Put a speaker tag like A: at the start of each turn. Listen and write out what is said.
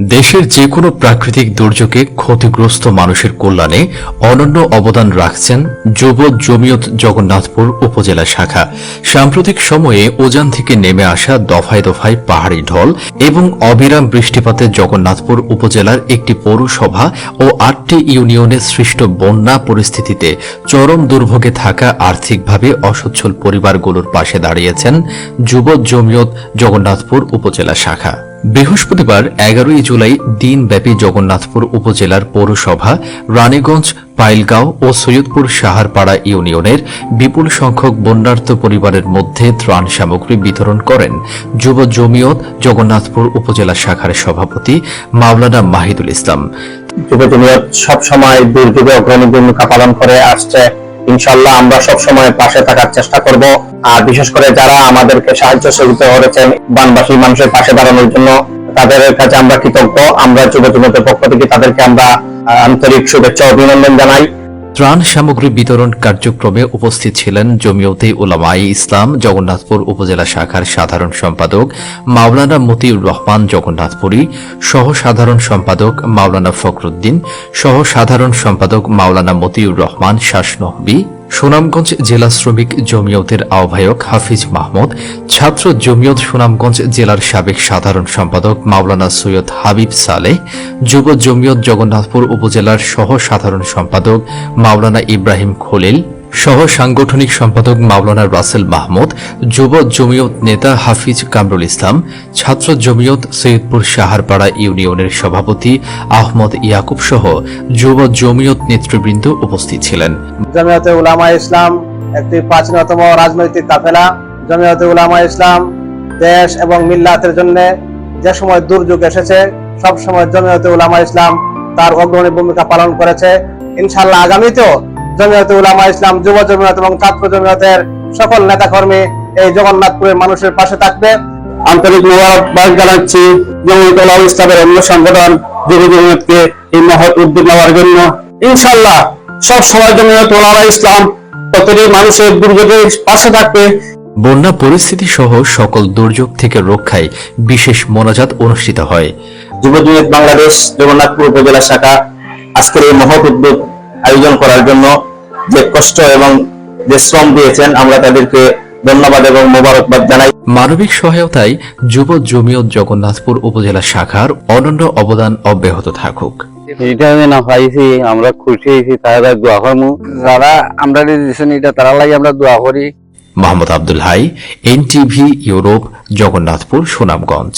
A: দেশের যে কোনো প্রাকৃতিক দুর্যোগে ক্ষতিগ্রস্ত মানুষের কল্যাণে অনন্য অবদান রাখছেন যুব জমিয়ত জগন্নাথপুর উপজেলা শাখা। সাম্প্রতিক সময়ে ওজান থেকে নেমে আসা দফায় দফায় পাহাড়ি ঢল এবং অবিরাম বৃষ্টিপাতে জগন্নাথপুর উপজেলার একটি পৌরসভা ও আটটি ইউনিয়নে সৃষ্ট বন্যা পরিস্থিতিতে চরম দুর্ভোগে থাকা আর্থিকভাবে অসচ্ছল পরিবারগুলোর পাশে দাঁড়িয়েছেন যুব জমিয়ত জগন্নাথপুর উপজেলা শাখা। বৃহস্পতিবার এগারোই জুলাই দিনব্যাপী জগন্নাথপুর উপজেলার পৌরসভা, রানীগঞ্জ, পাইলগাঁও ও সৈয়দপুর সাহারপাড়া ইউনিয়নের বিপুল সংখ্যক বন্যার্থ পরিবারের মধ্যে ত্রাণ সামগ্রী বিতরণ করেন যুব জমিয়ত জগন্নাথপুর উপজেলা শাখার সভাপতি মাওলানা মাহিদুল ইসলাম।
B: যুব জমিয়ত সবসময় দুর্যোগে অগ্রণী ভূমিকা পালন করে আসছে। ইনশাল্লাহ আমরা সব সময় পাশে থাকার চেষ্টা করব। আর বিশেষ করে যারা আমাদেরকে সাহায্য সহযোগিতা করেছেন, বানবাসী মানুষের পাশে দাঁড়ানোর জন্য, তাদের কাছে আমরা কৃতজ্ঞ। আমরা যুব পক্ষ থেকে তাদেরকে আমরা আন্তরিক শুভেচ্ছা, অভিনন্দন জানাই।
A: ত্রাণ সামগ্রী বিতরণ কার্যক্রমে উপস্থিত ছিলেন জমিয়তে উলামাই ইসলাম জগন্নাথপুর উপজেলা শাখার সাধারণ সম্পাদক মাওলানা মতিউর রহমান জগন্নাথপুরী সহ সাধারণ সম্পাদক মাওলানা ফখরুদ্দিন সহ সাধারণ সম্পাদক মাওলানা মতিউর রহমান শাসনহবি সুনামগঞ্জ জেলা শ্রমিক জমিয়তের আহ্বায়ক হাফিজ মাহমুদ, ছাত্র জমিয়ত সুনামগঞ্জ জেলার সাবেক সাধারণ সম্পাদক মাওলানা সৈয়দ হাবিব সালেহ, যুব জমিয়ত জগন্নাথপুর উপজেলার সহ সাধারণ সম্পাদক মাওলানা ইব্রাহিম খলিল সহ সাংগঠনিক সম্পাদক মাওলানা রাসেল মাহমুদ, যুব জমিয়ত নেতা হাফিজ কামরুল ইসলাম, ছাত্র জমিয়ত সৈয়দপুর সাহারপাড়া ইউনিয়নের সভাপতি আহমদ ইয়াকুব সহ যুব জমিয়ত নেতৃবৃন্দ উপস্থিত ছিলেন।
C: জমিয়তে উলামা ইসলাম একটি প্রাচীনতম রাজনৈতিক কাফেলা। জমিয়তে উলামা ইসলাম দেশ এবং মিল্লাতের জন্য যে সময় দুর্যোগ এসেছে, সব সময় জমিয়তে উলামা ইসলাম তার অগ্রণী ভূমিকা পালন করেছে। ইনশাল্লাহ আগামীতেও জমিয়তে উলামা ইসলাম যুব জমিয়ত এবং ছাত্র জমিয়তের সকল নেতাকর্মী এই জগন্নাথপুরের মানুষের পাশে থাকবে।
B: আন্তরিক মোবারকবাদ জানাচ্ছি জমিয়ত ইসলামের অন্য সংগঠন যুব জমিয়তকে এই মহৎ উদ্যোগ নেওয়ার জন্য। ইনশাল্লাহ সব সময় জমিয়ত উলামা ইসলাম প্রতিটি মানুষের দুর্যোগের পাশে থাকবে।
A: বন্যা পরিস্থিতি সহ সকল দুর্যোগ থেকে রক্ষায় বিশেষ মোনাজাত অনুষ্ঠিত হয়।
B: যুব বাংলাদেশ জগন্নাথপুর উপজেলা শাখা আজকের এই মহৎ উদ্যোগ আয়োজন করার জন্য যে কষ্ট এবং যে শ্রম দিয়েছেন আমরা তাদেরকে ধন্যবাদ এবং মোবারকবাদ জানাই।
A: মানবিক সহায়তায় যুব জমিয়ত জগন্নাথপুর উপজেলা শাখার অনন্য অবদান অব্যাহত থাকুক।
D: এটা আমি না পাইছি আমরা খুশি হয়েছি তারা দোয়া করমু। যারা আমরা দিয়েছেন এটা তারা লাগে আমরা দোয়া করি।
A: Mohammad Abdul Hai NTV Europe Jagannathpur Sunamganj.